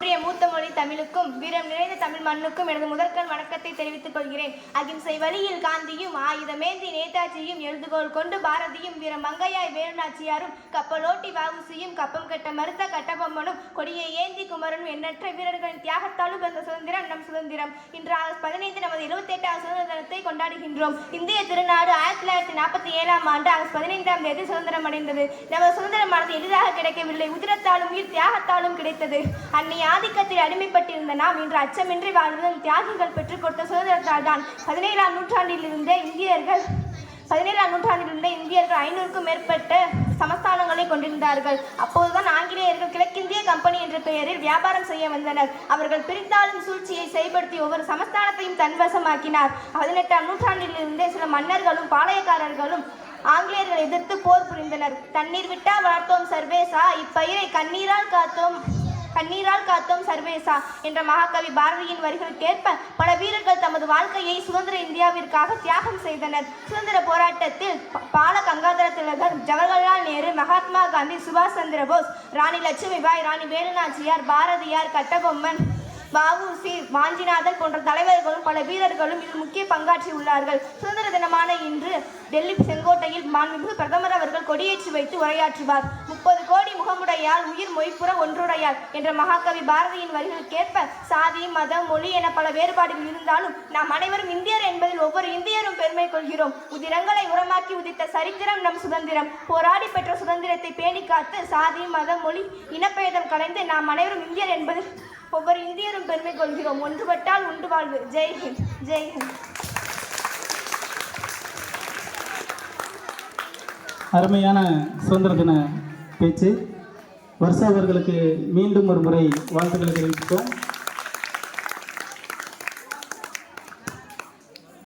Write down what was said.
இன்றைய மூத்த மொழி தமிழுக்கும் வீரம் நிறைந்த தமிழ் மண்ணுக்கும் எனது முதற்கண் வணக்கத்தை தெரிவித்துக் கொள்கிறேன். அகிம்சை வழியில் காந்தியும் ஆயுதமேந்தி நேதாஜியும் எழுதுகோள் கொண்டு பாரதியும் வீர மங்கையாய் வேலுநாச்சியாரும் கப்பலோட்டி வாவுசியும் கப்பம் கட்ட மறுத்த கட்டபொம்மனும் கொடியை ஏந்தி குமரனும் எண்ணற்ற வீரர்களின் தியாகத்தாலும் பிறந்த சுதந்திரம் நம் சுதந்திரம். இன்று ஆகஸ்ட் பதினைந்து நமது இருபத்தி எட்டாம் சுதந்திர தினத்தை கொண்டாடுகின்றோம். இந்திய திருநாடு ஆயிரத்தி தொள்ளாயிரத்தி நாற்பத்தி ஏழாம் ஆண்டு ஆகஸ்ட் பதினைந்தாம் தேதி சுதந்திரம் அடைந்தது நமது சுதந்திரமானது எளிதாக கிடைக்கவில்லை. உதிரத்தாலும் உயிர் தியாகத்தாலும் கிடைத்தது. அன்னை ஆதிக்கத்தில் அடிமைப்பட்டிருந்த நாம் இன்று அச்சமின்றி வாழ்வதும் தியாகிகள் பெற்றுக் கொடுத்த சுதந்திரத்தால் தான் பதினேழாம் நூற்றாண்டிலிருந்த இந்தியர்கள் பதினேழாம் நூற்றாண்டிலிருந்த இந்தியர்கள் ஐநூறுக்கும் மேற்பட்ட சமஸ்தானங்களை கொண்டிருந்தார்கள். அப்போதுதான் ஆங்கிலேயர்கள் கிழக்கிந்திய கம்பெனி என்ற பெயரில் வியாபாரம் செய்ய வந்தனர். அவர்கள் பிரித்தாளும் சூழ்ச்சியை செயல்படுத்தி ஒவ்வொரு சமஸ்தானத்தையும் தன்வசமாக்கினார். பதினெட்டாம் நூற்றாண்டிலிருந்தே சில மன்னர்களும் பாளையக்காரர்களும் ஆங்கிலேயர்கள் எதிர்த்து போர் புரிந்தனர். தண்ணீர் விட்டா வளர்த்தோம் சர்வேசா இப்பயிரை கண்ணீரால் காத்தோம் கண்ணீரால் சர்வேசா என்ற மகாகவி பாரதியின் வரிகளுக்கேற்ப பல வீரர்கள் தமது வாழ்க்கையை சுதந்திர இந்தியாவிற்காக தியாகம் செய்தனர். சுதந்திர போராட்டத்தில் பால கங்காதர திலகர் ஜவஹர்லால் நேரு மகாத்மா காந்தி சுபாஷ் சந்திர போஸ் ராணி லட்சுமிபாய் ராணி வேலுநாச்சியார் பாரதியார் கட்டபொம்மன் வஉசி வாஞ்சிநாதன் போன்ற தலைவர்களும் பல வீரர்களும் இதில் முக்கிய பங்காற்றி உள்ளார்கள். சுதந்திர தினமான இன்று டெல்லி செங்கோட்டையில் மாண்புமிகு பிரதமர் அவர்கள் கொடியேற்றி வைத்து உரையாற்றுவார். முப்பது கோடி முகமுடையால் உயிர் மொய்ப்புற ஒன்றுடையார் என்ற மகாகவி பாரதியின் வரிகளுக்கேற்ப சாதி மதம் மொழி என பல வேறுபாடுகள் இருந்தாலும் நாம் அனைவரும் இந்தியர் என்பது ஒவ்வொரு இந்தியரும் பெருமை கொள்கிறோம். உதிரங்களை உரமாக்கி உதித்த சரித்திரம் நம் சுதந்திரம். போராடி பெற்ற சுதந்திரத்தை பேணி காத்து சாதி மத மொழி இனப்பேதம் கலைந்து நாம் அனைவரும் இந்தியர் என்பது ஒவ்வொரு இந்தியரும் பெருமை கொள்கிறோம். ஒன்றுபட்டால் உண்டு வாழ்வு. ஜெய் ஜெய்ஹிந்த் ஜெய் அருமையான சுதந்திர தின பேச்சு. வருஷா அவர்களுக்கு மீண்டும் ஒரு முறை வாழ்த்துக்களை தெரிவித்துக்கோம்.